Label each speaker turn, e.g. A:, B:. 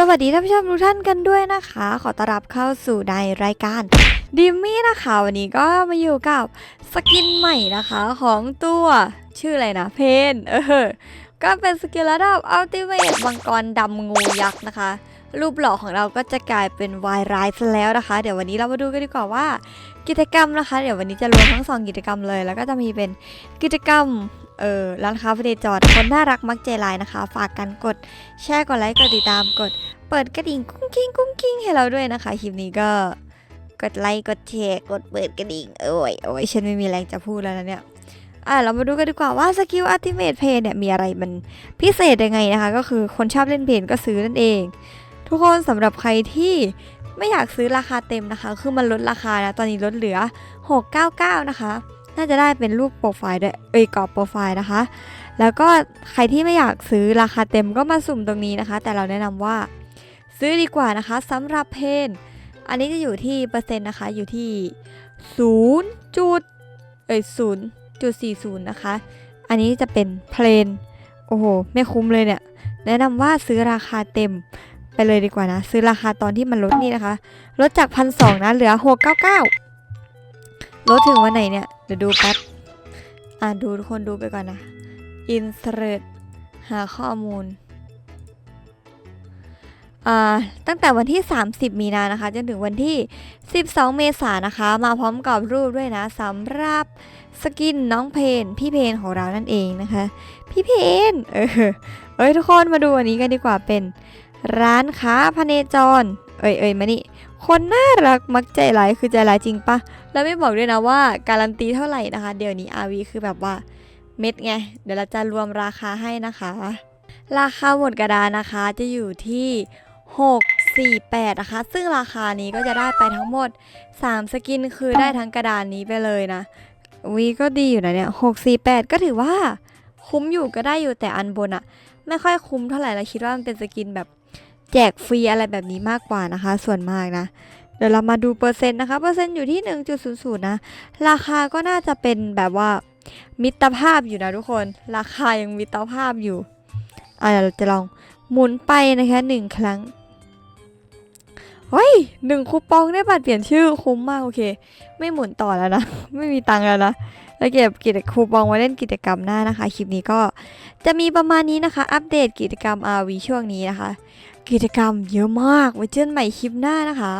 A: สวัสดีท่านผู้ชมทุกท่านกันด้วยนะคะ ขอต้อนรับเข้าสู่ในรายการดิมมี่นะคะ วันนี้ก็มาอยู่กับสกินใหม่นะคะของตัวชื่ออะไรนะเพนเออก็เป็นสกินระดับอัลติเมทมังกรดำงูยักษ์นะคะ รูปหล่อของเราก็จะกลายเป็นวายร้ายซะแล้วนะคะ เดี๋ยววันนี้เรามาดูกันดีกว่าว่า กิจกรรมนะคะ เดี๋ยววันนี้จะรวมทั้งสองกิจกรรมเลย แล้วก็จะมีเป็นกิจกรรม เออร้านค้าพเดจอดคนน่ารักมักใจลายนะคะ ฝากกันกดแชร์กดไลค์กดติดตามกด เปิดกระดิ่งกุ้งกิ้งกุ้งกิ้งให้เราด้วยนะคะคลิปนี้ก็กดไลค์กดแชร์กดเปิดกระดิ่งโอ้ยโอ้ยฉันไม่มีแรงจะพูดแล้วนะเนี่ยอะเรามาดูกันดีกว่าว่าสกิลอัติเมทเพย์เนี่ยมีอะไรมันพิเศษยังไงนะคะ ก็คือคนชอบเล่นเพนก็ซื้อนั่นเอง ทุกคนสำหรับใครที่ไม่อยากซื้อราคาเต็มนะคะ คือมันลดราคานะตอนนี้ลดเหลือ 699 นะคะ น่าจะได้เป็นรูปโปรไฟล์ด้วยเอ้ยกรอบโปรไฟล์นะคะ แล้วก็ใครที่ไม่อยากซื้อราคาเต็มก็มาสุ่มตรงนี้นะคะ แต่เราแนะนำว่าซื้อดีกว่านะคะสำหรับเพนอันนี้จะอยู่ที่เปอร์เซ็นต์นะคะอยู่ที่0จุดเอ้ย0จุด40นะคะ อันนี้จะเป็นเพลนโอ้โห ไม่คุ้มเลยเนี่ย แนะนำว่าซื้อราคาเต็มไปเลยดีกว่านะ ซื้อราคาตอนที่มันลดนี่นะคะ ลดจากพันสองนะ เหลือ699ลดถึงวันไหนเนี่ย เดี๋ยวดูแป๊บ อ่าดูทุกคนดูไปก่อนนะ insert หาข้อมูล อ่า ตั้งแต่วันที่ 30 มีนานะคะ จนถึงวันที่ 12 เมษายนนะคะ มาพร้อมกับรูปด้วยนะสำหรับสกินน้องเพน พี่เพนของเรานั่นเองนะคะ พี่เพน เออ เอ้ยทุกคนมาดูอันนี้กันดีกว่าเป็น ร้านค้าพเนจร เอ้ยเอ้ยมานี่ คนน่ารักมักใจร้ายคือใจร้ายจริงปะแล้วไม่บอกด้วยนะว่าการันตีเท่าไหร่นะคะ เดี๋ยวนี้ RV คือแบบว่าเม็ดไง เดี๋ยวเราจะรวมราคาให้นะคะ ราคาหมดกระดานนะคะจะอยู่ที่ 648 นะคะ ซึ่งราคานี้ก็จะได้ไปทั้งหมด 3 สกินคือได้ทั้งกระดานนี้ไปเลยนะวีก็ดีอยู่นะเนี่ย648 ก็ถือว่าคุ้มอยู่ก็ได้อยู่แต่อันบนอะไม่ค่อยคุ้มเท่าไหร่เราคิดว่ามันเป็นสกินแบบ แจกฟรีอะไรแบบนี้มากกว่านะคะ ส่วนมากนะ เดี๋ยวเรามาดูเปอร์เซ็นต์นะคะ เปอร์เซ็นต์อยู่ที่ 1.00 นะ ราคาก็น่าจะเป็นแบบว่ามิตรภาพอยู่นะทุกคน ราคายังมิตรภาพอยู่อะเดี๋ยวเราจะลองหมุนไปนะคะหนึ่งครั้งเฮ้ยหนึ่งคูปองได้บัตรเปลี่ยนชื่อคุ้มมากโอเค ไม่หมุนต่อแล้วนะ ไม่มีตังค์แล้วนะแล้วเก็บกิจคูปองไว้เล่นกิจกรรมหน้านะคะ คลิปนี้ก็จะมีประมาณนี้นะคะ อัปเดตกิจกรรม RV ช่วงนี้นะคะ กิจกรรมเยอะมาก ไว้เจอกันใหม่คลิปหน้านะคะ